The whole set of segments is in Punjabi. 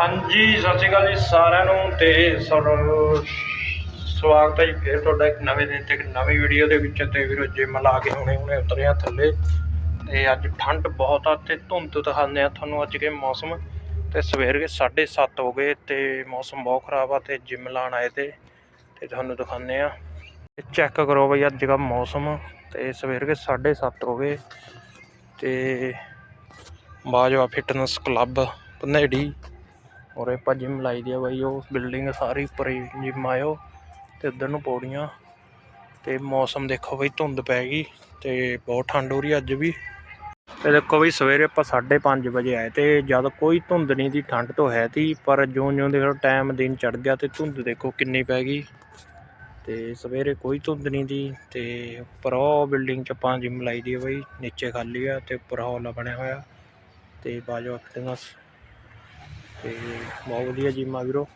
ਹਾਂਜੀ, ਸਤਿ ਸ਼੍ਰੀ ਅਕਾਲ ਜੀ ਸਾਰਿਆਂ ਨੂੰ ਤੇ ਸਰ- ਸਵਾਗਤ ਹੈ ਜੀ ਫਿਰ ਤੁਹਾਡਾ ਇੱਕ ਨਵੇਂ ਦਿਨ ਤੇ ਇੱਕ ਨਵੀਂ ਵੀਡੀਓ ਦੇ ਵਿੱਚ ਤੇ ਵੀਰੋ ਜਿਮ ਲਾ ਕੇ ਹੁਣੇ ਹੁਣੇ ਉਤਰਿਆ ਥੱਲੇ ਤੇ ਅੱਜ ਠੰਡ ਬਹੁਤ ਆ ਤੇ ਧੁੰਦ ਦਿਖਾਉਂਦੇ ਆ ਤੁਹਾਨੂੰ ਅੱਜ ਕੇ ਮੌਸਮ ਤੇ ਸਵੇਰ ਦੇ 7:30 ਹੋ ਗਏ ਤੇ ਮੌਸਮ ਬਹੁਤ ਖਰਾਬ ਆ ਤੇ ਜਿਮ ਲਾਣ ਆਏ ਤੇ ਤੇ ਤੁਹਾਨੂੰ ਦਿਖਾਉਂਦੇ ਆ ਚੈੱਕ ਕਰੋ ਬਈ ਅੱਜ ਦਾ ਮੌਸਮ ਤੇ ਸਵੇਰ ਦੇ 7:30 ਹੋ ਗਏ ਤੇ ਬਾਜਵਾ ਫਿਟਨੈਸ ਕਲੱਬ ਪੰਨੇੜੀ ਔਰ ਆਪਾਂ ਜਿਮ ਲਾਈ ਦੀ ਆ ਬਾਈ, ਉਹ ਬਿਲਡਿੰਗ ਸਾਰੀ ਉੱਪਰ ਹੀ, ਜਿਮ ਆਇਓ ਤੇ ਉਧਰ ਨੂੰ ਪੌੜੀਆਂ। ਤੇ ਮੌਸਮ ਦੇਖੋ ਬਈ, ਧੁੰਦ ਪੈ ਗਈ ਤੇ ਬਹੁਤ ਠੰਡ ਹੋ ਰਹੀ ਅੱਜ ਵੀ। ਤੇ ਦੇਖੋ ਬਈ, ਸਵੇਰੇ ਆਪਾਂ 5:30 ਵਜੇ ਆਏ ਤੇ ਜਦ ਕੋਈ ਧੁੰਦ ਨਹੀਂ ਦੀ ਠੰਡ ਤੋਂ ਹੈ ਤੀ, ਪਰ ਜਿਉਂ ਜਿਉਂ ਦੇਖੋ ਟਾਈਮ ਦਿਨ ਚੜ ਗਿਆ ਤੇ ਧੁੰਦ ਦੇਖੋ ਕਿੰਨੀ ਪੈ ਗਈ। ਤੇ ਸਵੇਰੇ ਕੋਈ ਧੁੰਦ ਨਹੀਂ ਦੀ ਤੇ ਉੱਪਰ ਉਹ ਬਿਲਡਿੰਗ ਚ ਆਪਾਂ ਜਿਮ ਲਾਈ ਦੀ ਆ ਬਈ, ਨੀਚੇ ਖਾਲੀ ਆ ਤੇ ਉੱਪਰ ਹਾਲ ਬਣਿਆ ਹੋਇਆ। ਤੇ ਬਾਜੋ ਫਿਟਨੈਸ ਤੇ ਬਹੁਤ ਵਧੀਆ ਜਿਮ ਆ ਵੀਰੋ।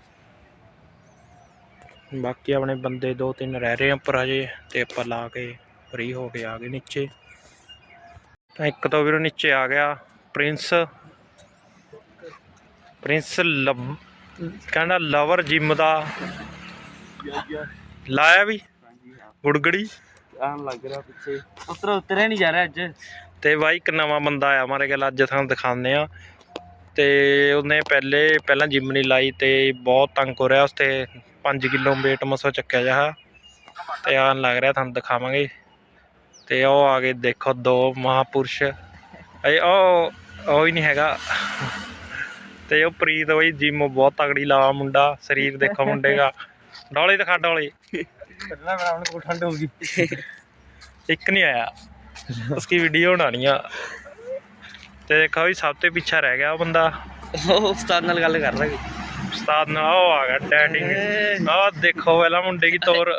ਬਾਕੀ ਆਪਣੇ ਬੰਦੇ ਦੋ ਤਿੰਨ ਰਹਿ ਰਹੇ ਆ ਉੱਪਰ ਅਜੇ ਤੇ ਆਪਾਂ ਲਾ ਕੇ ਫ੍ਰੀ ਹੋ ਕੇ ਆ ਗਏ ਨੀਚੇ। ਤਾਂ ਇੱਕ ਤਾਂ ਵੀਰੋ ਨੀਚੇ ਆ ਗਿਆ ਪ੍ਰਿੰਸ ਪ੍ਰਿੰਸ ਲਵ ਕਹਿੰਦਾ ਲਵਰ ਜਿਮ ਦਾ। ਲਾਇਆ ਵੀ? ਗੁੜਗੜੀ। ਆਣ ਲੱਗ ਰਿਹਾ ਪਿੱਛੇ। ਉਤਰ ਉਤਰਿਆ ਨਹੀਂ ਜਾ ਰਿਹਾ ਅੱਜ। ਤੇ ਬਾਈ ਇੱਕ ਨਵਾਂ ਬੰਦਾ ਆਇਆ ਮਾਰੇ ਗੱਲ ਅੱਜ ਤੁਹਾਨੂੰ ਦਿਖਾਉਂਦੇ ਆ ਤੇ ਉਹਨੇ ਪਹਿਲੇ ਪਹਿਲਾਂ ਜਿਮ ਨਹੀਂ ਲਾਈ ਤੇ ਬਹੁਤ ਤੰਗ ਹੋ ਰਿਹਾ ਉਸ ਤੇ। 5 ਕਿਲੋ weight ਮਸੋ ਚੱਕਿਆ ਜਾ ਤੇ ਆਨ ਲੱਗ ਰਿਹਾ ਤੁਹਾਨੂੰ ਦਿਖਾਵਾਂਗੇ। ਤੇ ਉਹ ਆ ਗਏ ਦੇਖੋ ਦੋ ਮਹਾਪੁਰਸ਼। ਇਹ ਉਹ ਉਹ ਹੀ ਨਹੀਂ ਹੈਗਾ। ਤੇ ਉਹ ਪ੍ਰੀਤ ਬਈ ਜਿਮ ਬਹੁਤ ਤਗੜੀ ਲਾਵਾ ਮੁੰਡਾ ਸਰੀਰ ਦੇਖੋ ਮੁੰਡੇ ਦਾ। ਡੋਲੇ ਦਿਖਾ ਡੋਲੇ। ਕੱਢਣਾ ਮੇਰਾ ਹੁਣ ਕੋਲ ਠੰਡ ਹੋ ਗਈ ਇੱਕ ਨਹੀਂ ਆਇਆ। ਉਸकी ਵੀਡੀਓ ਬਣਾਣੀ ਆ। ਤੇ ਦੇਖੋ ਵੀ ਸਭ ਤੋਂ ਪਿੱਛੇ ਰਹਿ ਗਿਆ ਉਹ ਬੰਦਾ। ਉਹ ਉਸਤਾਦ ਨਾਲ ਗੱਲ ਕਰ ਰਿਹਾ ਉਸਤਾਦ ਨਾਲ ਉਹ ਆ ਗਿਆ ਡੈਟਿੰਗ ਆਹ ਦੇਖੋ ਪਹਿਲਾਂ ਮੁੰਡੇ ਦੀ ਤੋਰ।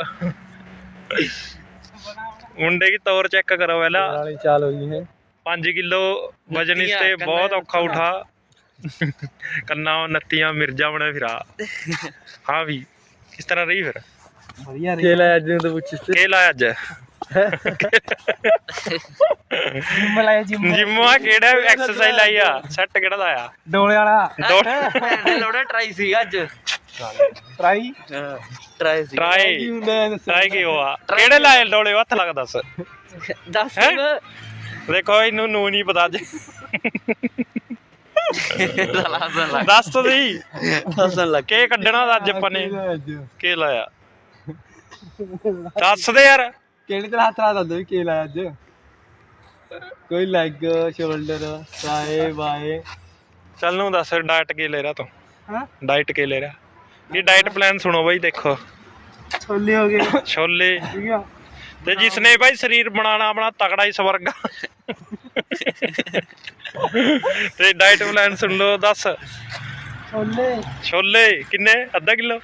ਮੁੰਡੇ ਦੀ ਤੋਰ ਚੈੱਕ ਕਰੋ ਪਹਿਲਾਂ। ਵਾਲੀ ਚਾਲ ਹੋ ਗਈ ਹੈ 5 ਕਿਲੋ ਵਜਨ ਇਸ ਤੇ ਬਹੁਤ ਔਖਾ ਉਠਾ। ਕੰਨਾ ਉਹ ਨੱਤੀਆਂ ਮਿਰਜਾ ਬਣੇ ਫਿਰਾ। ਹਾਂ ਵੀ ਕਿਸ ਤਰ੍ਹਾਂ ਰਹੀ ਫਿਰ? ਵਧੀਆ ਖੇਲ ਹੈ ਅੱਜ ਤੋਂ ਪੁੱਛਿਸ ਕੀ ਲਾਇਆ ਅੱਜ? ਜਿੰਮ ਲਾਇਆ ਜਿੰਮ ਜਿਮ ਆ ਕਿਹੜਾ ਐਕਸਰਸਾਈਜ਼ ਲਾਈ ਆ? ਸੈੱਟ ਕਿਹੜਾ ਲਾਇਆ? ਡੋਲੇ ਵਾਲਾ। ਦੋ ਲੋੜਾ ਟਰਾਈ ਸੀ ਅੱਜ। ਟਰਾਈ ਟਰਾਈ ਸੀ। ਕੀ ਹੁੰਦਾ ਦੱਸੋ? ਟਰਾਈ ਕੀ ਹੋਆ? ਕਿਹੜੇ ਲਾਏ ਡੋਲੇ? ਹੱਥ ਲੱਗ ਦੱਸ। ਦੱਸ? ਦੇਖੋ ਇਹਨੂੰ ਨੂੰ ਨਹੀਂ ਪਤਾ ਲੱਗ ਦੱਸ ਤਾਂ ਸਹੀ ਹੱਸਣ ਲੱਗ ਕੀ ਕੱਢਣਾ ਤਾਂ ਅੱਜ ਆਪਾਂ ਨੇ? ਕੀ ਲਾਇਆ? ਦੱਸ ਦੇ ਯਾਰ। ਕਿਹੜੀ ਤਰ੍ਹਾਂ ਹੱਥ ਲਾ ਦੱਸੋ ਵੀ ਕੀ ਲਾਇਆ ਅੱਜ? ਕੋਈ ਲੈਗ ਸ਼ੋਲਡਰ ਟਰਾਈ ਬਾਏ ਚੱਲ ਨੂੰ ਦੱਸ ਡਾਈਟ ਕੀ ਲੈ ਰਿਹਾ ਤੂੰ? ਹਾਂ? ਡਾਈਟ ਕੀ ਲੈ ਰਿਹਾ? ਇਹ ਡਾਈਟ ਪਲਾਨ ਸੁਣੋ ਬਾਈ ਦੇਖੋ। ਛੋਲੇ ਹੋ ਗਏ। ਛੋਲੇ। ਠੀਕ ਆ। ਤੇ ਜਿਸਨੇ ਭਾਈ ਸਰੀਰ ਬਣਾਣਾ ਆਪਣਾ ਤਕੜਾ ਹੀ ਸਵਰਗਾ ਤੇ ਡਾਈਟ ਪਲਾਨ ਸੁਣ ਲਓ ਦੱਸ। ਛੋਲੇ। ਛੋਲੇ ਕਿੰਨੇ? ਅੱਧਾ ਕਿਲੋ?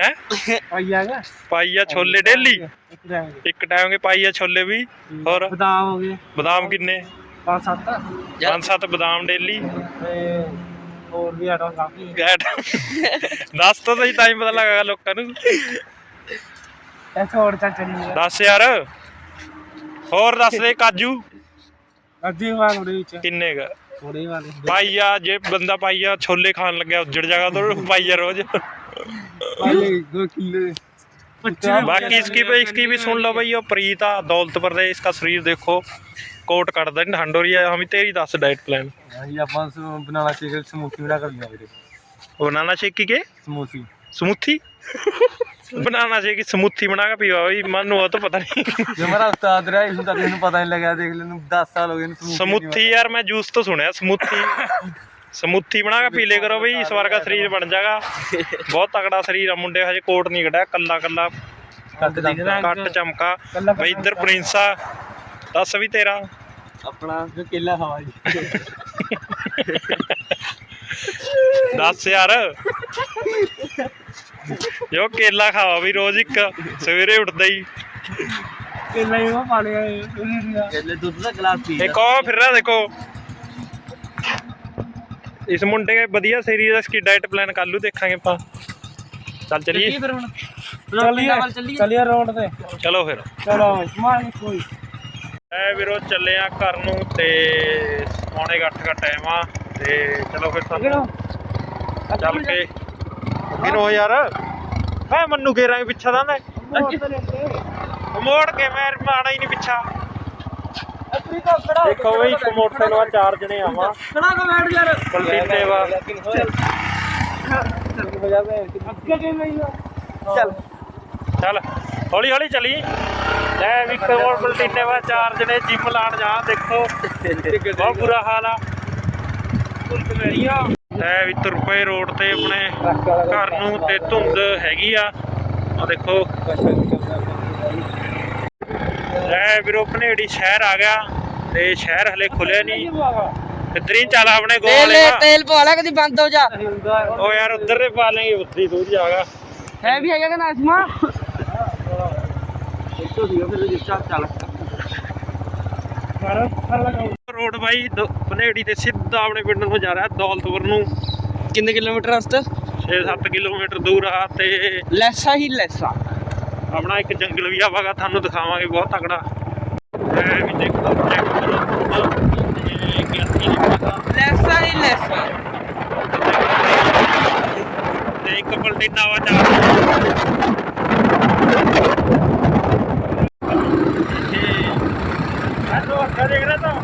ਹੈ? ਆਈਆਗਾ ਪਾਈਆ ਛੋਲੇ ਡੇਲੀ? ਇੱਕ ਟਾਈਮ ਕੇ ਪਾਈਆ ਛੋਲੇ ਵੀ। ਹੋਰ? ਬਦਾਮ ਹੋ ਗਏ। ਬਦਾਮ ਕਿੰਨੇ? ਪੰਜ ਸੱਤ। ਪੰਜ ਸੱਤ ਬਦਾਮ ਡੇਲੀ? ਹੋਰ ਵੀ ਆਟਾ ਕਾਫੀ ਦੱਸ ਤਾਂ ਸਹੀ ਟਾਈਮ ਪਤਾ ਲੱਗਾ ਲੋਕਾਂ ਨੂੰ। ਐ ਛੋੜ ਚਾ ਚਲੀ ਦੱਸ ਯਾਰ। ਹੋਰ ਦੱਸ ਦੇ ਕਾਜੂ? ਅੱਧੀ ਵਾਰ ਉਹਦੇ ਵਿੱਚ ਕਿੰਨੇ ਕ ਥੋੜੀ ਵਾਰ ਪਾਈਆ ਜੇ ਬੰਦਾ ਪਾਈਆ ਛੋਲੇ ਖਾਣ ਲੱਗਿਆ ਉੱਜੜ ਜਾਗਾ ਤਾਂ ਪਾਈਆ ਰੋਜ਼ ਪਾਲੇ 2 किलो बाकी इसकी भी इसकी भी सुन लो भाई ये प्रीत आ दौलतपुर दे इसका शरीर देखो कोट कर दे ठंड हो रही है हम तेरी दस डाइट प्लान भाई अपन बनाना चाहिए स्मूथी बना कर लिया वीरे बनाना शेक की के स्मूथी स्मूथी बनाना शेक की स्मूथी बना के पीवा भाई मन हुआ तो पता नहीं जो मेरा उस्ताद रहा इसमें तक इन्हें पता नहीं लगा देख ले 10 साल हो गए ਸਮੂਥੀ ਯਾਰ ਮੈਂ ਜੂਸ ਤੋਂ ਸੁਣਿਆ ਸਮੂਥੀ ਸਮੂਥੀ ਬਣਾ ਕੇ ਪੀ ਲੇ ਕਰੋ ਬਈ ਇਸ ਵਰਗਾ ਸਰੀਰ ਬਣ ਜਾਗਾ ਬਹੁਤ ਤਕੜਾ ਸਰੀਰ ਆ ਮੁੰਡੇ ਹਜੇ ਕੋਟ ਨਹੀਂ ਕਢਿਆ ਕੱਲਾ ਕੱਲਾ ਕੱਟ ਕੱਟ ਚਮਕਾ ਬਈ ਇੱਧਰ ਪ੍ਰਿੰਸ ਆ ਦੱਸ ਵੀ ਤੇਰਾ अपना जो केला खावा जी ਦੱਸ ਯਾਰ ਜੋ ਕੇਲਾ ਖਾਵਾ ਵੀ ਰੋਜ਼ ਇੱਕ ਸਵੇਰੇ ਉੱਠਦਾ ਹੀ। ਕੇਲਾ ਹੀ ਉਹ ਪਾਣੀ ਕੇਲੇ ਦੁੱਧ ਦਾ ਗਲਾਸ ਪੀ ਇੱਕ ਉਹ ਫਿਰ ਨਾ ਦੇਖੋ। ਇਸ ਮੁੰਡੇ ਦੇ ਵਧੀਆ ਸੀਰੀਜ਼ ਦਾ ਸਕੀ ਡਾਈਟ ਪਲਾਨ ਕੱਲ ਨੂੰ ਦੇਖਾਂਗੇ ਆਪਾਂ। ਚੱਲ ਚੱਲੀਏ। ਫਿਰ ਹੁਣ। ਚੱਲੀਏ। ਚੱਲੀਏ। ਰੋਡ ਤੇ। ਚਲੋ ਫਿਰ। ਚਲੋ ਮਾਰ ਕੋਈ। ਐ ਵੀਰੋ ਚੱਲੇ ਆ ਘਰ ਨੂੰ ਤੇ ਸੌਣੇ 8 ਦਾ ਟਾਈਮ ਆ। ਤੇ ਚਲੋ ਫਿਰ ਸਾਨੂੰ ਚੱਲ ਕੇ ਕਿਨੋ ਯਾਰ ਮੈਂ ਮੰਨੂ ਘੇਰਾਂ ਪਿੱਛਾ ਦਾ ਮੈਂ। ਮੋੜ ਕੇ ਮੈਂ ਮਾਣਾ ਹੀ ਨਹੀਂ ਪਿੱਛਾ। ਦੇਖੋ ਬਈ ਇੱਕ ਮੋਟਰਸਾਈਕਲ ਵਾ ਚਾਰ ਜਣੇ ਆਵਾ। ਖੜਾ ਕੋ ਬੈਠ ਯਾਰ ਪਲਟੀਨੇ ਵਾ ਅੱਗੇ ਕਿਵੇਂ ਗਈ ਚੱਲ। ਚੱਲ ਹੌਲੀ ਹੌਲੀ ਚਲੀ। ਲੈ ਵੀ ਇੱਕ ਹੋਰ ਪਲਟੀਨੇ ਵਾ ਚਾਰ ਜਣੇ ਜਿਮ ਲਾਣ ਜਾ ਦੇਖੋ। ਬਹੁਤ ਬੁਰਾ ਹਾਲ ਆ। ਲੈ ਵੀ ਤੁਰ ਪਏ ਰੋਡ ਤੇ ਆਪਣੇ ਘਰ ਨੂੰ ਤੇ ਧੁੰਦ ਹੈਗੀ ਆ। ਆ ਦੇਖੋ। ਲੈ ਵੀਰੋ ਭਨੇੜੀ ਸ਼ਹਿਰ ਆ ਗਿਆ ਤੇ ਸ਼ਹਿਰ ਹਲੇ ਖੁੱਲਿਆ ਨਹੀਂ। ਕਿੱਧਰੀ ਚੱਲ ਆਪਣੇ ਗੋਲ ਤੇਲ ਤੇਲ ਪਵਾ ਲੈ ਕਦੀ ਬੰਦ ਹੋ ਜਾ। ਉਹ ਯਾਰ ਉਧਰ ਦੇ ਪਾ ਲੈਂਗੇ ਹੀ ਦੂਰ ਜਾਗਾ ਹੈ ਵੀ ਹੈਗਾ ਕਿ ਨਾ ਅਸਮਾ ਇੱਕੋ ਸੀਗਾ ਫਿਰ ਜਿੱਚਾ ਚੱਲ। ਰੋਡ ਬਾਈ ਭਨੇੜੀ ਤੇ ਸਿੱਧਾ ਆਪਣੇ ਪਿੰਡ ਨੂੰ ਜਾ ਰਿਹਾ ਦੌਲਤਪੁਰ ਨੂੰ। ਕਿੰਨੇ ਕਿਲੋਮੀਟਰ ਰਸਤਾ? 6-7 ਕਿਲੋਮੀਟਰ ਦੂਰ ਆ ਤੇ ਲੈਸਾ ਹੀ ਲੈਸਾ। ਆਪਣਾ ਇੱਕ ਜੰਗਲ ਵੀ ਆਵਾਗਾ ਤੁਹਾਨੂੰ ਦਿਖਾਵਾਂਗੇ ਬਹੁਤ ਤਕੜਾ। ਐ ਵੀ ਦੇਖੋ ਚੈੱਕ ਕਰੋ ਲੈਸਾ ਹੀ ਲੈਸਾ। ਤੇ ਇੱਕ ਪਲਟੀਨਾ ਵਾ ਚਾਰ ਹੈਲੋ ਅੱਖਾਂ ਦੇਖ ਰਿਹਾ ਤਾਂ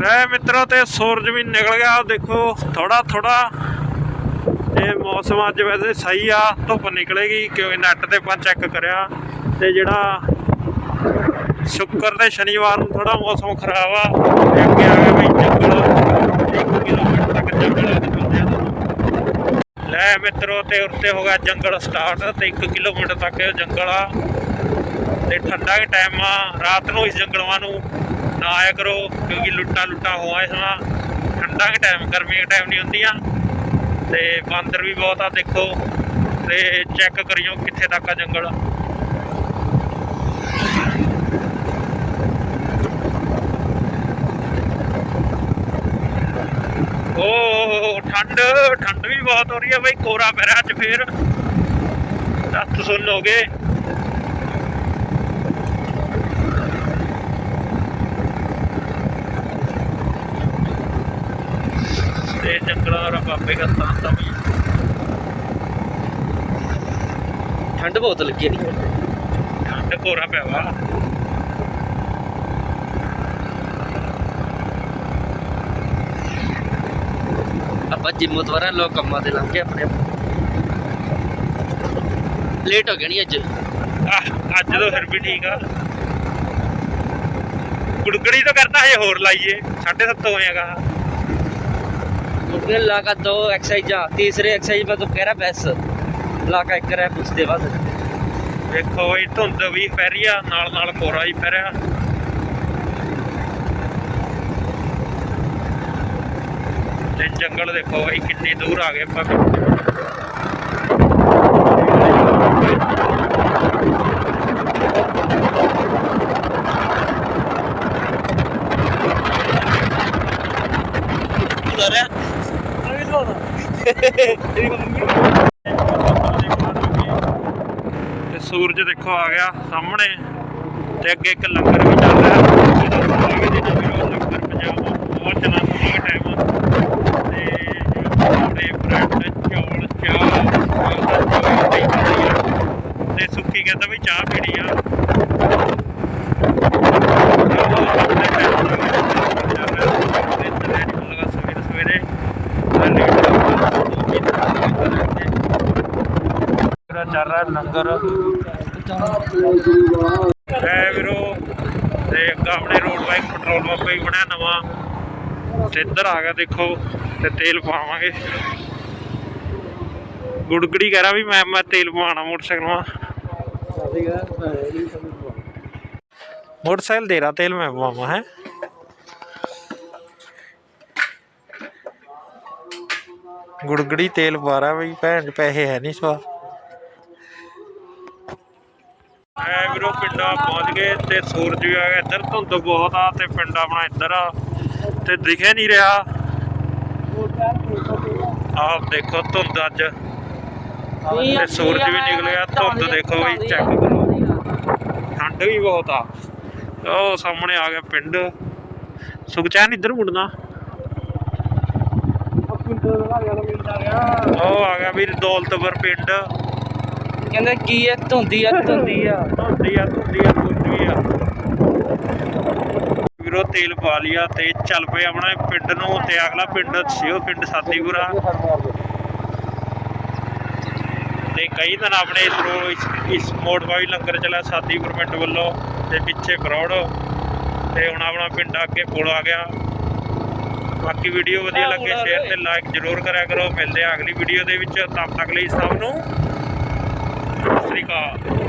ਲੈ ਮਿੱਤਰੋ ਤੇ ਸੂਰਜ ਵੀ ਨਿਕਲ ਗਿਆ। ਉਹ ਦੇਖੋ ਥੋੜਾ ਥੋੜਾ ਇਹ ਮੌਸਮ ਅੱਜ ਵੈਸੇ ਸਹੀ ਆ, ਧੁੱਪ ਨਿਕਲੇਗੀ ਕਿਉਂਕਿ ਨੈਟ ਤੇ ਆਪਾਂ ਚੈੱਕ ਕਰਿਆ। ਤੇ ਜਿਹੜਾ ਸ਼ੁੱਕਰ ਤੇ ਸ਼ਨੀਵਾਰ ਨੂੰ ਥੋੜਾ ਮੌਸਮ ਖਰਾਬ ਆ, ਅੱਗੇ ਆ ਗਿਆ ਬਈ ਜੰਗਲ 1 ਕਿਲੋਮੀਟਰ ਤੱਕ ਜੰਗਲ ਦਿਖਾਉਂਦੇ ਆ। ਲੈ ਮਿੱਤਰੋ, ਤੇ ਉੱਤੇ ਹੋ ਗਿਆ ਜੰਗਲ ਸਟਾਰਟ ਤੇ 1 ਕਿਲੋਮੀਟਰ ਤੱਕ ਜੰਗਲ ਆ। ਤੇ ਠੰਡਾ ਦੇ ਟਾਈਮ ਆ, ਰਾਤ ਨੂੰ ਇਸ ਜੰਗਲਾਂ ਨੂੰ ਨਾ ਆਇਆ ਕਰੋ, ਕਿਉਂਕਿ ਲੁੱਟਾ ਲੁੱਟਾ ਹੋਆ ਇਸ ਨਾਲ। ਠੰਡਾ ਦੇ ਟਾਈਮ ਗਰਮੀ ਦੇ ਟਾਈਮ ਨਹੀਂ ਹੁੰਦੀਆਂ। ਤੇ ਬਾਂਦਰ ਵੀ ਬਹੁਤ ਆ, ਦੇਖੋ। ਤੇ ਚੈੱਕ ਕਰਿਓ ਕਿੱਥੇ ਤੱਕ ਆ ਜੰਗਲ। ਓ ਠੰਡ ਠੰਡ ਵੀ ਬਹੁਤ ਹੋ ਰਹੀ ਹੈ ਬਈ, ਕੋਰਾ ਪੈ ਰਿਹਾ ਅੱਜ ਫੇਰ ਦਸਤ ਸੁਣ ਲੋਗੇ ਤੇ ਦਾ ਬਾਬੇ ਦਾ ਸਥਾਨ ਤਾਂ ਵੀ। ਠੰਡ ਬਹੁਤ ਲੱਗੀ ਨਹੀਂ? ਠੰਡ ਕੋਰਾ ਪਿਆ ਵਾ। ਆਪਾਂ ਜਿੰਮ ਦੁਆਰਾ ਲੋਕ ਕੰਮਾਂ ਤੇ ਲੰਘ ਗਏ ਆਪਣੇ ਲੇਟ ਹੋ ਗਏ ਨਹੀਂ ਅੱਜ? ਅੱਜ ਤਾਂ ਫਿਰ ਵੀ ਠੀਕ ਆ। ਗੁੜਗੜੀ ਤਾਂ ਕਰਦਾ ਹਜੇ ਹੋਰ ਲਾਈਏ। 7:30 ਹੋਏਗਾ मुझे लगा दो एक्सरसाइज तीसरे एक्सरसाइज में तो कह रहा बेस लगा एक रहा कुछ दे बाद ਵੇਖੋ ਇਹ ਧੁੰਦ ਵੀ ਪੈ ਰਹੀ ਆ ਨਾਲ ਨਾਲ ਕੋਰਾ ਵੀ ਪੈ ਰਿਹਾ ਤੇ ਜੰਗਲ ਦੇਖੋ ਬਈ ਕਿੰਨੀ ਦੂਰ ਆ ਗਏ ਆਪਾਂ ਤੇ ਸੂਰਜ ਦੇਖੋ ਆ ਗਿਆ ਸਾਹਮਣੇ ਤੇ ਅੱਗੇ ਇੱਕ ਲੰਗਰ ਵੀ ਚੱਲ ਰਿਹਾ। ਲੰਗਰ ਪੰਜਾਬ ਬਹੁਤ ਚਲਾ ਥੋੜਾ ਟਾਈਮ ਤੇ ਆਪਣੇ ਬ੍ਰੈਡ ਚੌਲ, ਚਾਹ ਤੇ ਸੁੱਕੀ ਕਹਿੰਦਾ ਵੀ ਚਾਹ ਪੀਣੀ ਆ ਸਵੇਰੇ ਸਵੇਰੇ ਚੱਲ ਰਿਹਾ ਲੰਗਰ ਐ ਵੀਰੋ ਤੇ ਇੱਕ ਆਪਣੇ ਰੋਡ ਬਾਈਕ ਪੈਟਰੋਲ ਪੰਪ ਵੀ ਬਣਿਆ ਨਵਾਂ ਤੇ ਇੱਧਰ ਆ ਗਿਆ, ਦੇਖੋ, ਤੇ ਤੇਲ ਪਾਵਾਂਗੇ ਗੁੜਗੜੀ ਕਹਿ ਰਿਹਾ ਵੀ ਮੈਂ ਮੈਂ ਤੇਲ ਪਵਾਉਣਾ ਮੋਟਰਸਾਈਕਲ ਮਾ ਮੋਟਰਸਾਈਕਲ ਦੇ ਰਹਾ ਤੇਲ ਮੈਂ ਪਵਾਵਾਂ, ਹੈ। ਗੁੜਗੜੀ ਤੇਲ ਪਾ ਰਹਾ ਬਈ, ਭੈਣ ਪੈਸੇ ਹੈ ਨਹੀਂ ਸਵਾ। ਐ ਵੀਰੋ ਪਿੰਡਾਂ ਪਹੁੰਚ ਗਏ ਤੇ ਸੂਰਜ ਵੀ ਆ ਗਿਆ ਇੱਧਰ, ਧੁੰਦ ਬਹੁਤ ਆ ਤੇ ਪਿੰਡ ਆਪਣਾ ਇੱਧਰ ਆ। ਤੇ ਦਿਖੇ ਨਹੀਂ ਰਿਹਾ। ਆਹ ਦੇਖੋ ਧੁੰਦ ਅੱਜ। ਤੇ ਸੂਰਜ ਵੀ ਨਿਕਲ ਗਿਆ ਧੁੰਦ ਦੇਖੋ ਬਈ ਚੈੱਕ ਕਰੋ। ਠੰਡ ਵੀ ਬਹੁਤ ਆ। ਉਹ ਸਾਹਮਣੇ ਆ ਗਿਆ ਪਿੰਡ। ਸੁਖਚੈਨ ਇੱਧਰ ਮੁੜਨਾ। ਉਹ ਆ ਗਿਆ ਵੀਰ ਦੌਲਤਪੁਰ ਪਿੰਡ। ਕਹਿੰਦੇ ਕੀ ਹੈ ਧੁੰਦੀ ਆ ਧੁੰਦੀ ਆ। ਧੁੰਦੀ ਆ ਧੁੰਦੀ ਆ ਧੁੰਦੀ ਆ। ਵੀਰੋ ਤੇਲ ਪਾ ਲਿਆ ਤੇ ਚੱਲ ਪਏ ਆਪਣਾ ਪਿੰਡ ਨੂੰ ਤੇ ਅਗਲਾ ਪਿੰਡ ਸੀ ਉਹ ਪਿੰਡ ਸਾਦੀਪੁਰਾ ਤੇ ਕਈ ਦਿਨ ਆਪਣੇ ਇਸ, ਇਸ ਮੋੜ ਵਾਈ ਲੰਗਰ ਚੱਲਿਆ ਸਾਦੀਪੁਰ ਪਿੰਡ ਵੱਲੋਂ ਤੇ ਪਿੱਛੇ ਕਰੋੜ। ਤੇ ਹੁਣ ਆਪਣਾ ਪਿੰਡ ਅੱਗੇ ਪੁਲ ਆ ਗਿਆ। ਬਾਕੀ ਵੀਡੀਓ ਵਧੀਆ ਲੱਗੇ ਸ਼ੇਅਰ ਤੇ ਲਾਈਕ ਜ਼ਰੂਰ ਕਰਿਆ ਕਰੋ। ਮਿਲਦੇ ਆ ਅਗਲੀ ਵੀਡੀਓ ਦੇ ਵਿੱਚ। ਤਦ ਤੱਕ ਲਈ ਸਭ ਨੂੰ ਸਤਿ ਸ੍ਰੀ ਅਕਾਲ।